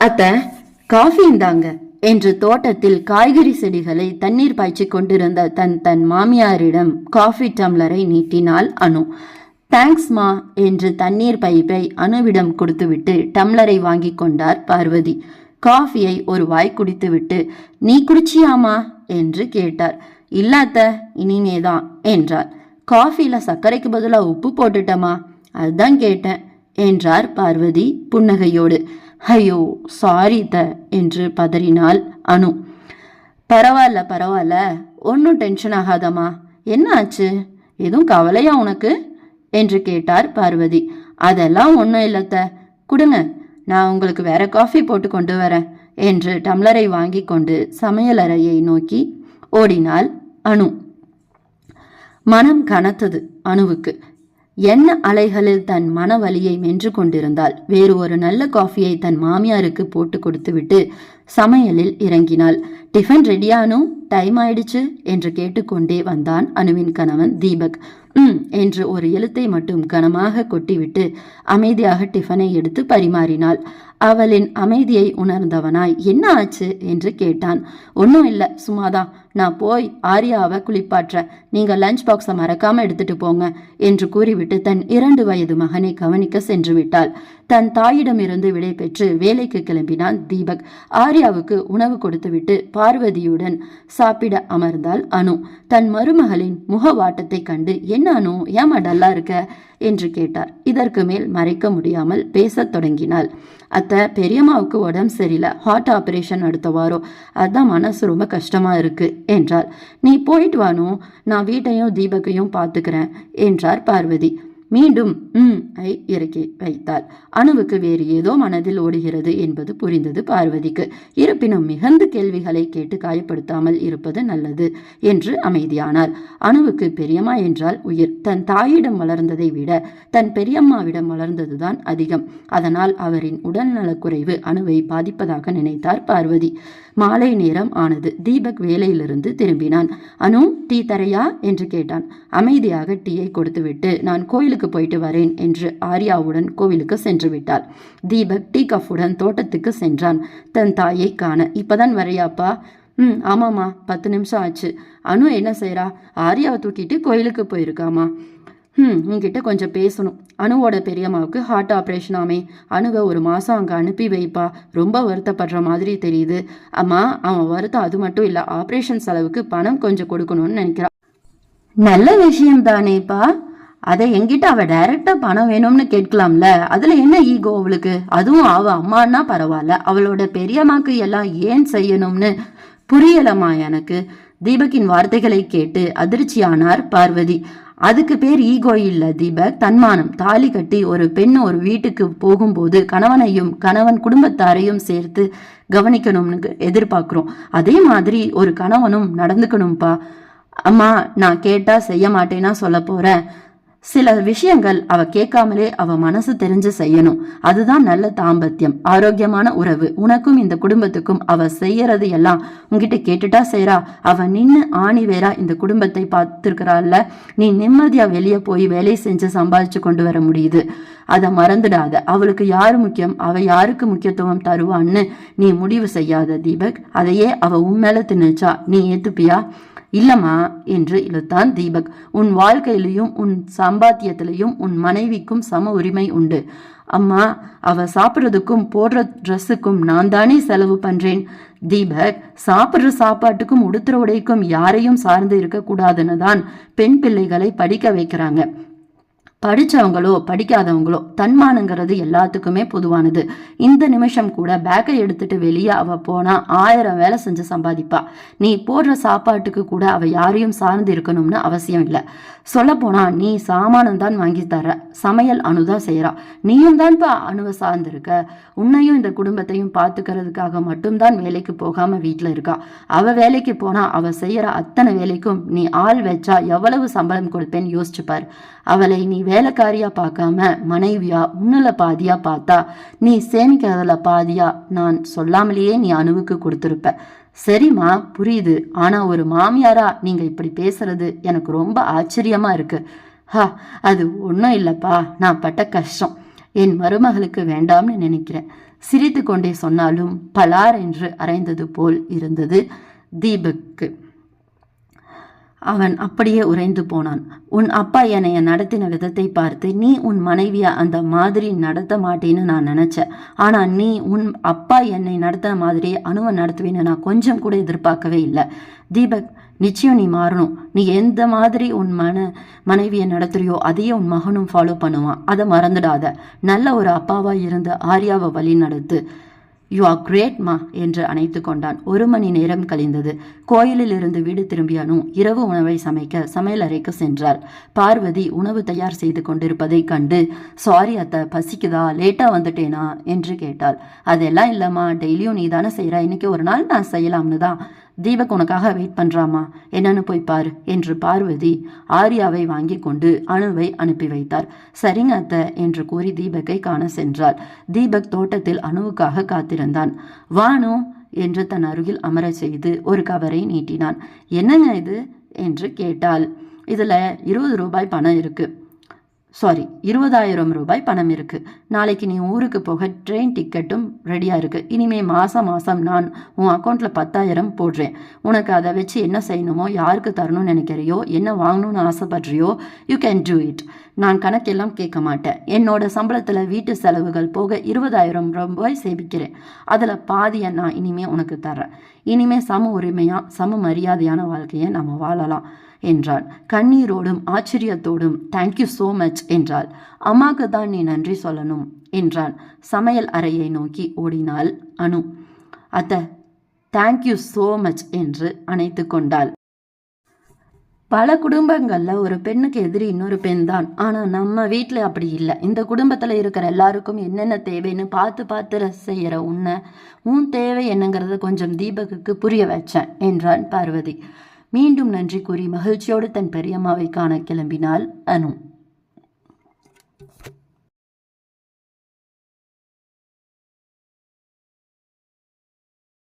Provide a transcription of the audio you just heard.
அத்த காஃபி இந்தாங்க என்று தோட்டத்தில் காய்கறி செடிகளை தண்ணீர் பாய்ச்சி கொண்டிருந்த தன் தன் மாமியாரிடம் காஃபி டம்ளரை நீட்டினாள் அனு. தேங்க்ஸ் மா என்று தண்ணீர் பைப்பை அணுவிடம் கொடுத்துவிட்டு டம்ளரை வாங்கி கொண்டார் பார்வதி. காஃபியை ஒரு வாய் குடித்துவிட்டு நீ குடிச்சியாமா என்று கேட்டார். இல்லாத்த இனிமேதான் என்றார். காஃபியில் சர்க்கரைக்கு பதிலாக உப்பு போட்டுட்டமா? அதுதான் கேட்டேன் என்றார் பார்வதி புன்னகையோடு. ஐயோ சாரி த என்று பதறினாள் அனு. பரவாயில்ல பரவாயில்ல ஒன்றும் டென்ஷன் ஆகாதம்மா. என்ன ஆச்சு? எதுவும் கவலையா உனக்கு? என்று கேட்டார் பார்வதி. அதெல்லாம் ஒன்றும் இல்லத்த கொடுங்க நான் உங்களுக்கு வேற காஃபி போட்டு கொண்டு வரேன் என்று டம்ளரை வாங்கி கொண்டு சமையலறையை நோக்கி ஓடினாள் அணு மனம் கனத்தது அணுவுக்கு என்ன அலைகளில் தன் மனவலியை மென்று கொண்டிருந்தாள்? வேறு ஒரு நல்ல காஃபியை தன் மாமியாருக்கு போட்டு கொடுத்துவிட்டு சமையலில் இறங்கினாள். டிஃபன் ரெடியானும் டைம் ஆயிடுச்சு என்று கேட்டுக்கொண்டே வந்தான் அனுவின் கணவன் தீபக். ம் என்று ஒரு எழுத்தை மட்டும் கனமாக கொட்டிவிட்டு அமைதியாக டிஃபனை எடுத்து பரிமாறினாள். அவளின் அமைதியை உணர்ந்தவனாய் என்ன ஆச்சு? என்று கேட்டான். ஒன்றும் இல்லை சும்மாதான். நான் போய் ஆரியாவை குளிப்பாற்ற நீங்கள் லஞ்ச் பாக்ஸை மறக்காம எடுத்துட்டு போங்க என்று கூறிவிட்டு தன் இரண்டு வயது மகனை கவனிக்க சென்று விட்டாள். தன் தாயிடமிருந்து விடை பெற்று வேலைக்கு கிளம்பினான் தீபக். ஆரிய ஆர்யாவுக்கு உணவு கொடுத்துவிட்டு பார்வதியுடன் சாப்பிட அமர்ந்தாள் அனு. தன் மருமகளின் முகவாட்டத்தை கண்டு என்ன அனு ஏமா டல்லா இருக்க? என்று கேட்டார். இதற்கு மேல் மறைக்க முடியாமல் பேசத் தொடங்கினாள். அத்தை பெரியம்மாவுக்கு உடம்பு சரியில்லை. ஹார்ட் ஆபரேஷன் அடுத்த வாரம். அதான் மனசு ரொம்ப கஷ்டமா இருக்கு என்றாள். நீ போயிட்டு வானோ. நான் வீட்டையும் தீபக்கையும் பார்த்துக்கிறேன் என்றார் பார்வதி. மீண்டும் ம் ஐ இறக்கி வைத்தாள். அணுவுக்கு வேறு ஏதோ மனதில் ஓடுகிறது என்பது புரிந்தது பார்வதிக்கு. இருப்பினும் மிகுந்த கேள்விகளை கேட்டு காயப்படுத்தாமல் இருப்பது நல்லது என்று அமைதியானார் அணுவுக்கு பெரியம்மா என்றால் உயிர். தன் தாயிடம் வளர்ந்ததை விட தன் பெரியம்மாவிடம் வளர்ந்ததுதான் அதிகம். அதனால் அவரின் உடல்நலக்குறைவு அணுவை பாதிப்பதாக நினைத்தார் பார்வதி. மாலை நேரம் ஆனது. தீபக் வேலையிலிருந்து திரும்பினான். அனு டீ தரையா? என்று கேட்டான். அமைதியாக டீயை கொடுத்துவிட்டு நான் கோயிலுக்கு கோவிலுக்கு போயிட்டு வரேன் என்று ஆர்யாவுடன் கோவிலுக்கு சென்று விட்டாள். தீபக் டீ கஃபுடன் தோட்டத்துக்கு சென்றான். தன் தாயை காண இப்பதான் வரையாப்பா? ம் ஆமாம்மா பத்து நிமிஷம் ஆச்சு. அனு என்ன செய்கிறா ஆர்யாவை தூக்கிட்டு கோயிலுக்கு போயிருக்காமா? ம் உங்ககிட்ட கொஞ்சம் பேசணும். அணுவோட பெரியம்மாவுக்கு ஹார்ட் ஆப்ரேஷன் ஆமே. அணுவை ஒரு மாதம் அங்கே அனுப்பி வைப்பா. ரொம்ப வருத்தப்படுற மாதிரி தெரியுது. அம்மா அவன் வருத்தம் அது மட்டும் இல்லை. ஆப்ரேஷன் செலவுக்கு பணம் கொஞ்சம் கொடுக்கணும்னு நினைக்கிறான் நல்ல விஷயம் தானேப்பா. அதை என்கிட்ட அவ டைரக்டா பணம் வேணும்னு கேட்கலாம்ல. அதுல என்ன ஈகோ அவளுக்கு? அதுவும் அவ அம்மான்னா பரவாயில்ல. அவளோட பெரியம்மாக்கு எல்லாம் ஏன் செய்யணும்னு புரியலம்மா எனக்கு. தீபக்கின் வார்த்தைகளை கேட்டு அதிர்ச்சியானார் பார்வதி. அதுக்கு பேர் ஈகோ இல்ல தீபக். தன்மானம். தாலி கட்டி ஒரு பெண் ஒரு வீட்டுக்கு போகும்போது கணவனையும் கணவன் குடும்பத்தாரையும் சேர்த்து கவனிக்கணும்னு எதிர்பார்க்கிறோம். அதே மாதிரி ஒரு கணவனும் நடந்துக்கணும்ப்பா அம்மா நான் கேட்டா செய்ய மாட்டேன்னா சொல்ல போறேன். சில விஷயங்கள் அவ கேட்காமலே அவ மனசு தெரிஞ்சு செய்யணும். அதுதான் நல்ல தாம்பத்தியம். ஆரோக்கியமான உறவு. உனக்கும் இந்த குடும்பத்துக்கும் அவ செய்யறது எல்லாம் உன்கிட்ட கேட்டுட்டா செய்யறா அவ நின்னு ஆணி வேறா இந்த குடும்பத்தை பார்த்துருக்கிறாள்ல. நீ நிம்மதியா வெளியே போய் வேலை செஞ்சு சம்பாதிச்சு கொண்டு வர முடியுது. அதை மறந்துடாத. அவளுக்கு யாரு முக்கியம்? அவ யாருக்கு முக்கியத்துவம் தருவான்னு நீ முடிவு செய்யாத தீபக். அதையே அவ உன் மேல திணிச்சா. நீ ஏத்துப்பியா? இல்லம்மா என்று இழுத்தான் தீபக். உன் வாழ்க்கையிலையும் உன் சம்பாத்தியத்திலையும் உன் மனைவிக்கும் சம உரிமை உண்டு. அம்மா அவ சாப்பிட்றதுக்கும் போடுற ட்ரெஸ்ஸுக்கும் நான் தானே செலவு பண்றேன். தீபக் சாப்பிட்ற சாப்பாட்டுக்கும் உடுத்துற உடைக்கும் யாரையும் சார்ந்து இருக்கக்கூடாதுன்னு தான் பெண் பிள்ளைகளை படிக்க வைக்கிறாங்க. படிச்சவங்களோ படிக்காதவங்களோ தன்மானங்கிறது எல்லாத்துக்குமே பொதுவானது. இந்த நிமிஷம் கூட பேக்கை எடுத்துட்டு வெளியே அவ போனா ஆயிரம் வேலை செஞ்சு சம்பாதிப்பா. நீ போடுற சாப்பாட்டுக்கு கூட அவ யாரையும் சார்ந்து இருக்கணும்னு அவசியம் இல்லை. சொல்ல போனா நீ சாமானம் தான் வாங்கி தர சமையல் அணுதான் செய்யறா நீயும் தான்ப்பா அணுவை சார்ந்திருக்க உன்னையும் இந்த குடும்பத்தையும் பார்த்துக்கிறதுக்காக மட்டும்தான் வேலைக்கு போகாம வீட்டில் இருக்கா. அவ வேலைக்கு போனா அவ செய்யற அத்தனை வேலைக்கும் நீ ஆள் வச்சா எவ்வளவு சம்பளம் கொடுப்பேன்னு யோசிச்சுப்பாரு. அவளை நீ வேலைக்காரியா பார்க்காம மனைவியா உன்னுல பாதியா பார்த்தா நீ சேமிக்கிறதுல பாதியா? நான் சொல்லாமலேயே நீ அணுவுக்கு கொடுத்துருப்ப. சரிம்மா புரியுது. ஆனா ஒரு மாமியாரா நீங்க இப்படி பேசுறது எனக்கு ரொம்ப ஆச்சரியமா இருக்கு. ஹா அது ஒன்றும் இல்லைப்பா. நான் பட்ட கஷ்டம். என் மருமகளுக்கு வேண்டாம்னு நினைக்கிறேன். சிரித்து கொண்டே சொன்னாலும் பலார் என்று அரைந்தது போல் இருந்தது தீபக்கு. அவன் அப்படியே உறைந்து போனான். உன் அப்பா என்னைய நடத்தின விதத்தை பார்த்து நீ உன் மனைவியை அந்த மாதிரி நடத்த மாட்டேன்னு நான் நினைச்சேன். ஆனா நீ உன் அப்பா என்னை நடத்தின மாதிரியே அணுவை நடத்துவேன்னு நான் கொஞ்சம் கூட எதிர்பார்க்கவே இல்லை. தீபக் நிச்சயம் நீ மாறணும். நீ எந்த மாதிரி உன் மன மனைவியை நடத்துறியோ அதையே உன் மகனும் ஃபாலோ பண்ணுவான். அதை மறந்துடாத. நல்ல ஒரு அப்பாவா இருந்து ஆர்யாவை வழி நடத்து யூ ஆர் கிரேட் மா என்று அணைத்து கொண்டான். ஒரு மணி நேரம் கழிந்தது. கோயிலில் இருந்து வீடு திரும்பிய அனு இரவு உணவை சமைக்க சமையலறைக்கு சென்றாள் பார்வதி உணவு தயார் செய்து கொண்டிருப்பதைக் கண்டு சாரி அத்தை பசிக்குதா? லேட்டா வந்துட்டேனா? என்று கேட்டாள். அதெல்லாம் இல்லம்மா டெய்லியும் நீ தானே செய்கிறா இன்னைக்கு ஒரு நாள் நான் செய்யலாம்னு தான் தீபக் உனக்காக வெயிட் பண்றாமா? என்னன்னு போய் பாரு என்று பார்வதி ஆர்யாவை வாங்கி கொண்டு அணுவை அனுப்பி வைத்தார். சரிங்க அத்தை என்று கூறி தீபக்கை காண சென்றாள். தீபக் தோட்டத்தில் அணுவுக்காக காத்திருந்தான். வானு என்று தன் அருகில் அமர செய்து ஒரு கவரை நீட்டினான். என்னங்க இது? என்று கேட்டாள். இதுல இருபது ரூபாய் பணம் இருக்கு. சாரி இருபதாயிரம் ரூபாய் பணம் இருக்கு. நாளைக்கு நீ ஊருக்கு போக ட்ரெயின் டிக்கெட்டும் ரெடியாக இருக்கு. இனிமே மாதம் மாதம் நான் உன் அக்கௌண்ட்டில் பத்தாயிரம் போடுறேன். உனக்கு அதை வச்சு என்ன செய்யணுமோ யாருக்கு தரணும்னு நினைக்கிறியோ என்ன வாங்கணும்னு ஆசைப்படுறியோ யூ கேன் டூ இட் நான் கணக்கெல்லாம் கேட்க மாட்டேன். என்னோட சம்பளத்தில் வீட்டு செலவுகள் போக இருபதாயிரம் ரூபாய் சேமிக்கிறேன். அதில் பாதியை நான் இனிமே உனக்கு தர்றேன். இனிமே சம உரிமையாக சம மரியாதையான வாழ்க்கையை நம்ம வாழலாம் என்றான் கண்ணீரோடும் ஆச்சரியத்தோடும் தேங்க்யூ ஸோ மச் என்றாள். அம்மாக்கு தான் நீ நன்றி சொல்லணும் என்றான். சமையல் அறையை நோக்கி ஓடினாள் அனு. அத்த தேங்க்யூ சோ மச் என்று அணைத்து கொண்டாள். பல குடும்பங்கள்ல ஒரு பெண்ணுக்கு எதிரி இன்னொரு பெண் தான். ஆனா நம்ம வீட்டில் அப்படி இல்லை. இந்த குடும்பத்துல இருக்கிற எல்லாருக்கும் என்னென்ன தேவைன்னு பார்த்து பார்த்து செய்கிற செய்யற உன்னை உன் தேவை என்னங்கிறத கொஞ்சம் தீபகுக்கு புரிய வச்சேன் என்றான் பார்வதி. மீண்டும் நன்றி கூறி மகிழ்ச்சியோடு தன் பெரியம்மாவை காண கிளம்பினாள் அனு. Thank you.